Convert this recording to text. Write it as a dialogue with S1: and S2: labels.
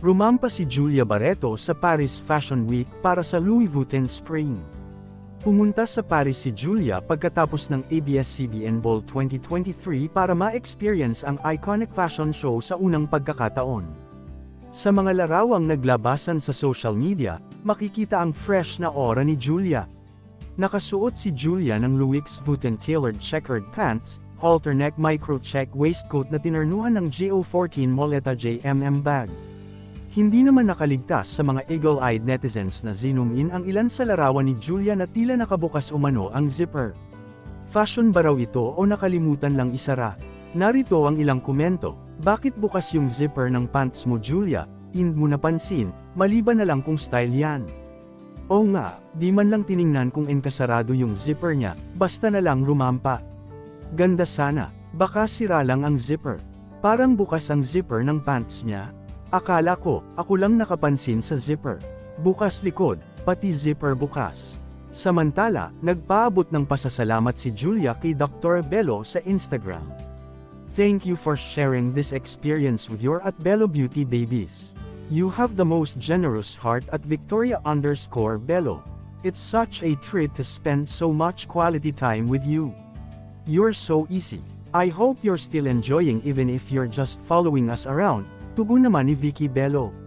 S1: Rumampa si Julia Barreto sa Paris Fashion Week para sa Louis Vuitton Spring. Pumunta sa Paris si Julia pagkatapos ng ABS-CBN Ball 2023 para ma-experience ang iconic fashion show sa unang pagkakataon. Sa mga larawang naglabasan sa social media, makikita ang fresh na aura ni Julia. Nakasuot si Julia ng Louis Vuitton tailored checkered pants, halter neck micro-check waistcoat na tinarnuhan ng GO14 Moleta JMM bag. Hindi naman nakaligtas sa mga eagle-eyed netizens na zoom in ang ilan sa larawan ni Julia na tila nakabukas umano ang zipper. Fashion ba raw ito o nakalimutan lang isara? Narito ang ilang komento. Bakit bukas yung zipper ng pants mo Julia? Hindi mo napansin, maliban na lang kung style yan. Oo nga, di man lang tiningnan kung enkasarado yung zipper niya, basta na lang rumampa. Ganda sana, baka sira lang ang zipper. Parang bukas ang zipper ng pants niya. Akala ko, ako lang nakapansin sa zipper. Bukas likod, pati zipper bukas. Samantala, nagpaabot ng pasasalamat si Julia kay Dr. Bello sa Instagram. Thank you for sharing this experience with your at Bello Beauty babies. You have the most generous heart at Victoria underscore Bello. It's such a treat to spend so much quality time with you. You're so easy. I hope you're still enjoying even if you're just following us around. Tugon naman ni Vicky Bello.